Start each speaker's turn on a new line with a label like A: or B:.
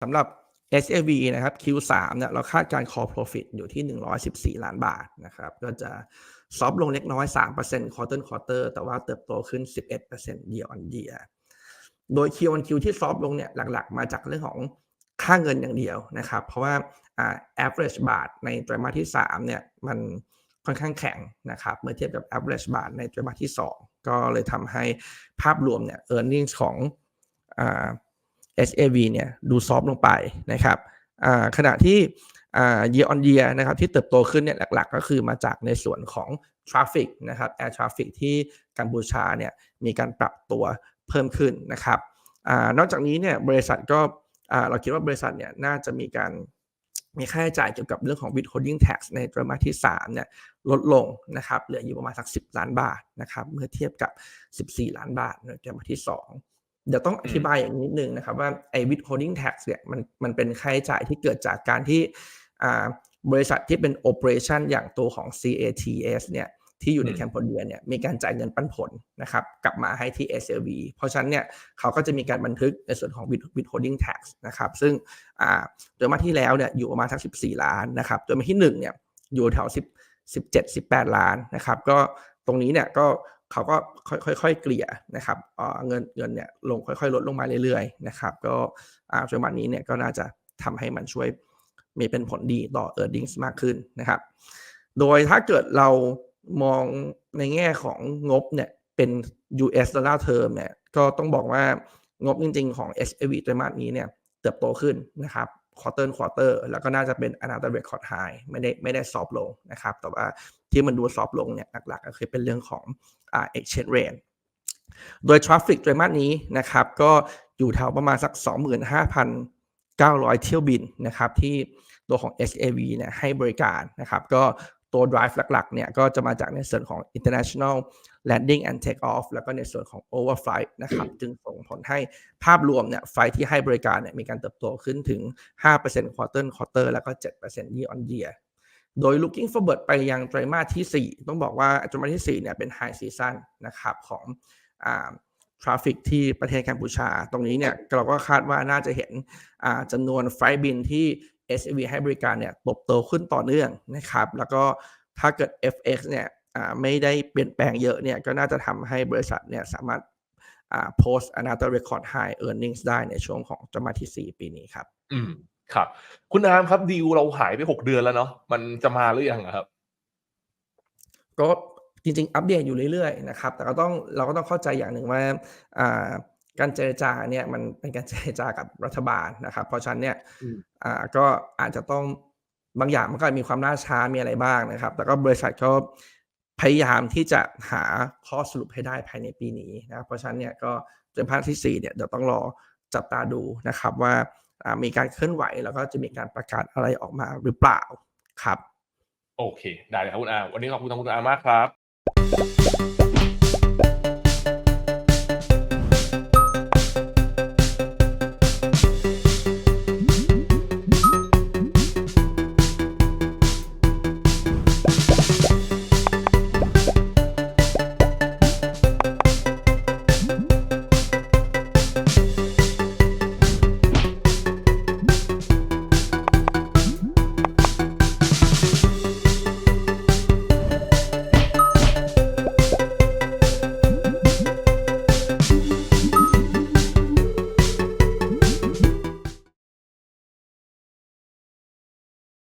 A: สำหรับ SAV นะครับ Q3 เนี่ยเราคาดการ core profit อยู่ที่ 114 ล้านบาทนะครับ ก็จะซอฟลงเล็กน้อย 3% quarter quarter แต่ว่าเติบโตขึ้น 11% year on year โดย Q on Q ที่ซอฟลงเนี่ยหลักๆ มาจากเรื่องของค่าเงินอย่างเดียวนะครับ เพราะว่า average บาทในไตรมาสที่ 3 เนี่ยมันค่อนข้างแข็งนะครับ เมื่อเทียบกับ average บาทในไตรมาสที่ 2 ก็เลยทำให้ภาพรวมเนี่ย earnings ของอ SAV เนี่ยดูซอฟลงไปนะครับขณะที่ year on year นะครับที่เติบโตขึ้นเนี่ยหลักๆ ก็คือมาจากในส่วนของ traffic นะครับ air traffic ที่กัมพูชาเนี่ยมีการปรับตัวเพิ่มขึ้นนะครับอนอกจากนี้เนี่ยบริษัทก็เราคิดว่าบริษัทเนี่ยน่าจะมีการมีค่าใช้จ่ายเกี่ยวกับเรื่องของ withholding tax ในไตรมาสที่ 3 เนี่ยลดลงนะครับเหลืออยู่ประมาณสัก 10 ล้านบาทนะครับเมื่อเทียบกับ 14 ล้านบาทในไตรมาสที่ 2 เดี๋ยวต้องอธิบายอย่างนี้นิดนึงนะครับว่าไอ้ withholding tax เนี่ยมันมันเป็นค่าใช้จ่ายที่เกิดจากการที่อ่าบริษัทที่เป็น operation อย่างตัวของ CATS เนี่ยที่อยู่ใน
B: อืม
A: แคมโบเดียเนี่ยมีการจ่ายเงินปันผลนะครับกลับมาให้ที่ SLV เพราะฉะนั้นเนี่ยเขาก็จะมีการบันทึกในส่วนของ with- withholding tax นะครับซึ่งอ่าโดยมาที่แล้วเนี่ยอยู่ประมาณสัก 14 ล้านนะครับโดยมาที่1เนี่ยอยู่แถว10 17 18 ล้านนะครับก็ตรงนี้เนี่ยก็ เขาก็ค่อยๆเกลี่ยนะครับเงินเงินเนี่ยลงค่อยๆ ลดลงมาเรื่อยๆนะครับก็อ่าปัจจุบันนี้เนี่ยก็น่าจะทำให้มันช่วยมีเป็นผลดีต่อ e a r n i n g มากขึ้นนะครับ โดยถ้าเกิดเรามองในแง่ของงบเนี่ยเป็น US dollar term เนี่ยก็ต้องบอกว่างบจริงๆของ SAV ไตรมาสนี้เนี่ยเติบโตขึ้นนะครับ ควอเตอร์ควอเตอร์แล้วก็น่าจะเป็นอนาตเรคคอร์ดไฮไม่ได้ไม่ได้ซอฟลงนะครับ แต่ว่าที่มันดูซอฟลงเนี่ยหลักๆก็คือเป็นเรื่องของอ่า exchange rate โดยทราฟฟิกไตรมาสนี้นะครับก็อยู่แถวประมาณสัก 25,900 เที่ยวบินนะครับที่ตัวของ SAV เนี่ยให้บริการนะครับก็ ตัว drive หลักๆ เนี่ยก็จะมาจากในส่วนของ international landing and take off แล้วก็ในส่วนของ overflight นะครับ จึงส่งผลให้ภาพรวมเนี่ยไฟที่ให้บริการเนี่ยมีการเติบโตขึ้นถึง 5% quarter quarter แล้วก็ 7% year on year โดย looking forward ไปยังไตรมาสที่ 4 ต้องบอกว่าไตรมาสที่ 4 เนี่ยเป็น high season นะครับของอ่า traffic ที่ประเทศกัมพูชา ตรงนี้เนี่ยเราก็คาดว่าน่าจะเห็นอ่าจำนวนไฟบินที่ SAV ให้บริการเนี่ยเติบโตขึ้นต่อเนื่องนะครับ แล้วก็ถ้าเกิด FX เนี่ยอ่าไม่ได้เปลี่ยนแปลงเยอะเนี่ยก็น่าจะทำให้บริษัทเนี่ยสามารถอ่า post another record high earnings ได้ในช่วงของไตรมาสที่ 4 ปีนี้ครับ
B: อืม ครับ คุณอามครับดีลเราหายไปหกเดือนแล้วเนาะมันจะมาหรือยังอะครับ
A: ก็จริง ๆ อัปเดตอยู่เรื่อยๆนะครับ แต่ก็ต้องเราก็ต้องเข้าใจอย่างหนึ่งว่าอ่า การเจรจาเนี่ยมันเป็นการเจรจากับรัฐบาลนะครับ เพราะฉะนั้นเนี่ย
B: อืม
A: อ่าก็อาจจะต้องบางอย่างมันก็มีความล่าช้ามีอะไรบ้างนะครับ แต่ก็บริษัทก็พยายามที่จะหาข้อสรุปให้ได้ภายในปีนี้นะครับเพราะฉะนั้นเนี่ยก็เดือนภาคที่สี่เนี่ยเดี๋ยวต้องรอจับตาดูนะครับว่าอ่ามีการเคลื่อนไหวแล้วก็จะมีการประกาศอะไรออกมาหรือเปล่าครับ
B: โอเค ได้เลยครับคุณอามวันนี้ขอบคุณทางคุณอามมากครับ